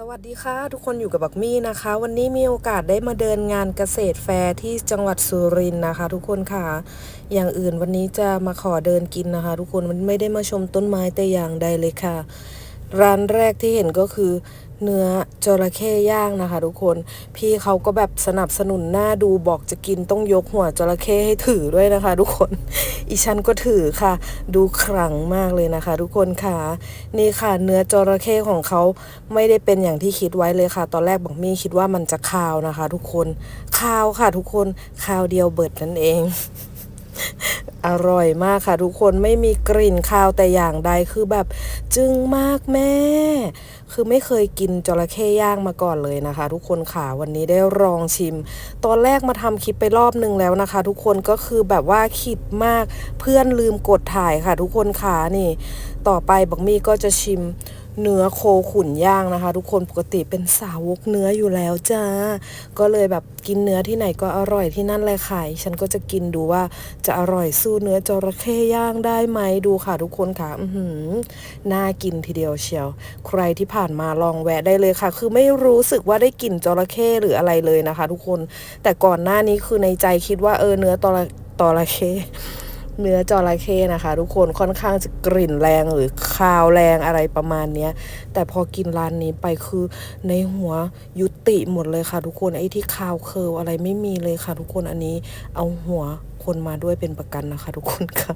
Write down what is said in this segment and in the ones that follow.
สวัสดีค่ะ ทุกคนอยู่กับบักมี่นะคะ วันนี้มีโอกาสได้มาเดินงานเกษตรแฟร์ที่จังหวัดสุรินทร์นะคะ ทุกคนค่ะ อย่างอื่นวันนี้จะมาขอเดินกินนะคะ ทุกคนมันไม่ได้มาชมต้นไม้แต่อย่างใดเลยค่ะ ร้านแรกที่เห็นก็คือเนื้อจระเข้ย่างนะคะ ทุกคน พี่เขาก็แบบสนับสนุนหน้าดูบอกจะกินต้องยกหัวจระเข้ให้ถือด้วยนะคะ ทุกคน อีฉันก็ถือค่ะ ดูขลังมากเลยนะคะ ทุกคนค่ะ นี่ค่ะ เนื้อจระเข้ของเขาไม่ได้เป็นอย่างที่คิดไว้เลยค่ะ ตอนแรกบักมี่คิดว่ามันจะคาวนะคะ ทุกคนคาวค่ะ ทุกคนคาวเดียวเบิดนั่นเอง อร่อยมากค่ะทุกคนไม่มีกลิ่นคาวแต่อย่างใดคือแบบจึงมากแม่ คือไม่เคยกินจระเข้ย่างมาก่อนเลยนะคะ ทุกคนค่ะวันนี้ได้ลองชิม ตอนแรกมาทำคลิปไปรอบนึงแล้วนะคะ ทุกคนก็คือแบบว่าขิดมากเพื่อนลืมกดถ่ายค่ะ ทุกคนค่ะนี่ ต่อไปบักมี่ก็จะชิม เนื้อโคขุนย่างนะคะ ทุกคนปกติเป็นสาวกเนื้ออยู่แล้วจ้า ก็เลยแบบกินเนื้อที่ไหนก็อร่อยที่นั่นเลยค่ะฉันก็จะกินดูว่าจะอร่อยสู้เนื้อจระเข้ย่างได้ไหมดูค่ะทุกคนค่ะอือหือน่ากินทีเดียวเชียว ใครที่ผ่านมาลองแวะได้เลยค่ะ คือไม่รู้สึกว่าได้กลิ่นจระเข้หรืออะไรเลยนะคะ ทุกคนแต่ก่อนหน้านี้คือในใจคิดว่าเออเนื้อตระตระเข้ เนื้อจระเข้นะคะ ทุกคนค่อนข้างจะกลิ่นแรงหรือคาวแรงอะไรประมาณเนี้ย แต่พอกินร้านนี้ไปคือในหัวยุติหมดเลยค่ะ ทุกคนไอ้ที่คาวเคิร์ลอะไรไม่มีเลยค่ะ ทุกคนอันนี้เอาหัวคนมาด้วยเป็นประกันนะคะ ทุกคนค่ะ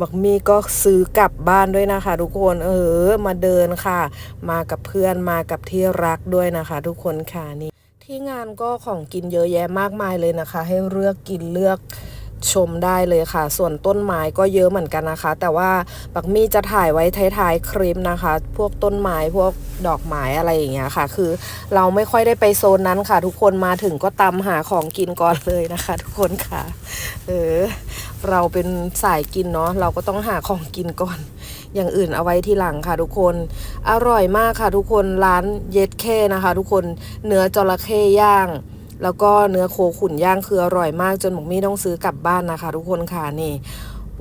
บักมีก็ซื้อกลับบ้านด้วยนะคะ ทุกคนเออมาเดินค่ะ มากับเพื่อนมากับที่รักด้วยนะคะ ทุกคนค่ะนี่ที่งานก็ของกินเยอะแยะมากมายเลยนะคะ ให้เลือกกินเลือก ชมได้เลยค่ะ ส่วนต้นไม้ก็เยอะเหมือนกันนะคะ แต่ว่าบักมี่จะถ่ายไว้ท้ายๆคลิปนะคะ พวกต้นไม้พวกดอกไม้อะไรอย่างเงี้ยค่ะ คือเราไม่ค่อยได้ไปโซนนั้นค่ะ ทุกคนมาถึงก็ตามหาของกินก่อนเลยนะคะ ทุกคนค่ะ เออเราเป็นสายกินเนาะเราก็ต้องหาของกินก่อน อย่างอื่นเอาไว้ทีหลังค่ะ ทุกคน อร่อยมากค่ะ ทุกคนร้านเย็ดแค่นะคะ ทุกคนเนื้อจระเข้ย่าง แล้วก็เนื้อโคขุนย่างคืออร่อยมากจนหมกมี่ต้องซื้อกลับบ้านนะคะ ทุกคนค่ะนี่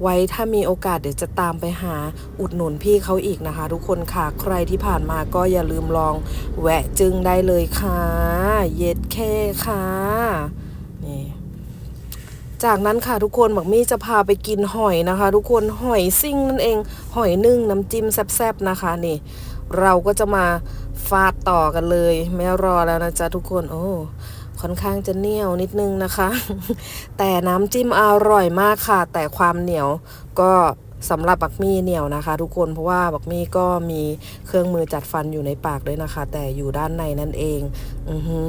ไว้ถ้ามีโอกาสเดี๋ยวจะตามไปหาอุดหนุนพี่เขาอีกนะคะ ทุกคนค่ะใครที่ผ่านมาก็อย่าลืมลองแวะจึงได้เลยค่ะ เย็ดแค่ค่ะนี่จากนั้นค่ะทุกคนหมักมี่จะพาไปกินหอยนะคะ ทุกคนหอยซิ่งนั่นเอง หอยนึ่งน้ำจิ้มแซ่บๆนะคะนี่ เราก็จะมา ฟาดต่อกันเลย ไม่รอแล้วนะจ๊ะทุกคนโอ้ค่อนข้างจะเหนียวนิดนึงนะคะ แต่น้ำจิ้มอร่อยมากค่ะ แต่ความเหนียวก็ สำหรับบักมี่เหนียวนะคะ ทุกคนเพราะว่าบักมี่ก็มีเครื่องมือจัดฟันอยู่ในปากด้วยนะคะ แต่อยู่ด้านในนั่นเองอือฮึ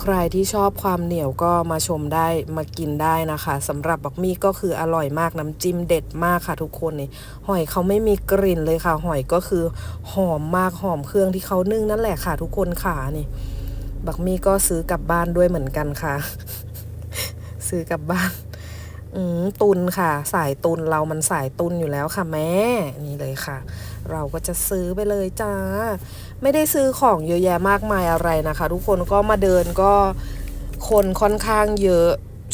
ใครที่ชอบความเหนียวก็มาชมได้มากินได้นะคะสำหรับบักมี่ก็คืออร่อยมากน้ำจิ้มเด็ดมากค่ะ ทุกคนนี่หอยเขาไม่มีกลิ่นเลยค่ะ หอยก็คือหอมมากหอมเครื่องที่เขานึ่งนั่นแหละค่ะ ทุกคนค่ะนี่บักมี่ก็ซื้อกลับบ้านด้วยเหมือนกันค่ะ ซื้อกลับบ้าน อืมตุนค่ะ สายตุนเรามันสายตุนอยู่แล้วค่ะแม่ นี่เลยค่ะ เราก็จะซื้อไปเลยจ้า ไม่ได้ซื้อของเยอะแยะมากมายอะไรนะคะ ทุกคนก็มาเดินก็คนค่อนข้างเยอะ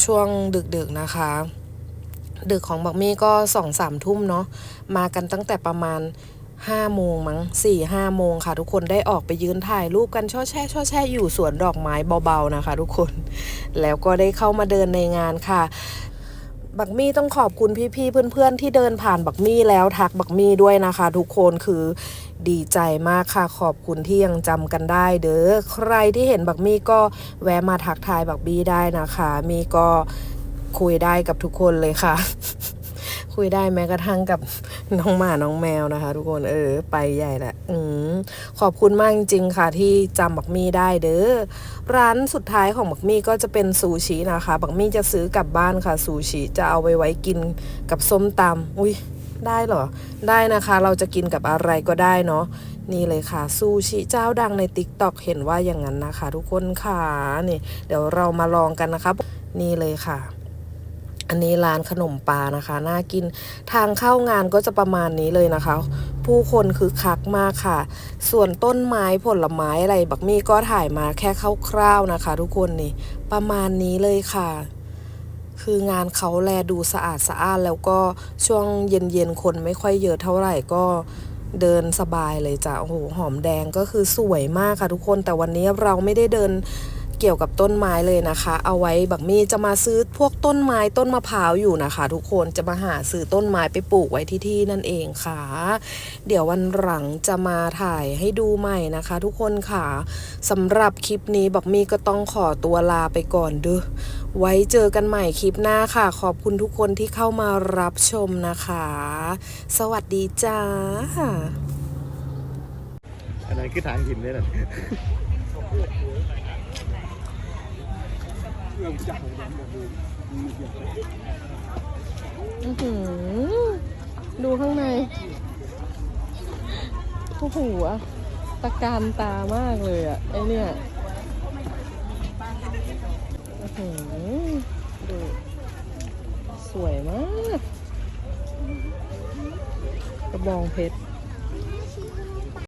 ช่วงดึกๆนะคะ ดึกของบักมี่ก็สองสามทุ่มเนาะมากันตั้งแต่ประมาณห้าโมงมั้งสี่ห้าโมงค่ะ ทุกคนได้ออกไปยืนถ่ายรูปกันช่อแช่ช่อแช่อยู่สวนดอกไม้เบาๆนะคะ ทุกคนแล้วก็ได้เข้ามาเดินในงานค่ะ บักมี่ต้องขอบคุณพี่ๆเพื่อนๆที่เดินผ่านบักมี่แล้วทักบักมี่ด้วยนะคะ ทุกคนคือดีใจมากค่ะขอบคุณที่ยังจำกันได้เด้อใครที่เห็นบักมี่ก็แวะมาทักทายบักบี้ได้นะคะ มีก็คุยได้กับทุกคนเลยค่ะ คุยได้แม้กระทั่งกับน้องหมาน้องแมวนะคะ ทุกคนเออ ไปใหญ่แหละอืมขอบคุณมากจริงๆค่ะ ที่จำบักมี่ได้เด้อ ร้านสุดท้ายของบักมี่ก็จะเป็นซูชินะคะ บักมี่จะซื้อกลับบ้านค่ะซูชิจะเอาไปไว้กินกับส้มตำอุ้ยได้เหรอ ได้นะคะเราจะกินกับอะไรก็ได้เนาะนี่เลยค่ะ ซูชิเจ้าดังใน t ิ k t o k เห็นว่าอย่างนั้นนะคะ ทุกคนค่ะนี่ เดี๋ยวเรามาลองกันนะคะ นี่เลยค่ะ อันนี้ร้านขนมปลานะคะ น่ากินทางเข้างานก็จะประมาณนี้เลยนะคะ ผู้คนคือคักมากค่ะ ส่วนต้นไม้ผลไม้อะไรบักมี่ก็ถ่ายมาแค่คร่าวๆนะคะ ทุกคนนี่ประมาณนี้เลยค่ะ คืองานเขาแลดูสะอาดสะอ้านแล้วก็ช่วงเย็นๆคนไม่ค่อยเยอะเท่าไหร่ก็เดินสบายเลยจ้ะโอ้โหหอมแดงก็คือสวยมากค่ะทุกคนแต่วันนี้เราไม่ได้เดิน เกี่ยวกับต้นไม้เลยนะคะ เอาไว้บักมีจะมาซื้อพวกต้นไม้ต้นมะพร้าวอยู่นะคะ ทุกคนจะมาหาซื้อต้นไม้ไปปลูกไว้ที่ที่นั่นเองค่ะ เดี๋ยววันหลังจะมาถ่ายให้ดูใหม่นะคะ ทุกคนค่ะสำหรับคลิปนี้บักมีก็ต้องขอตัวลาไปก่อนเด้อไว้เจอกันใหม่คลิปหน้าค่ะ ขอบคุณทุกคนที่เข้ามารับชมนะคะ สวัสดีจ้า อันนั้นคือทางหินเลยนะ ดูข้างใน โอ้โหอะตะการตามากเลยอะไอเนี่ยอื้อหือดูสวยมาก กระบองเพชร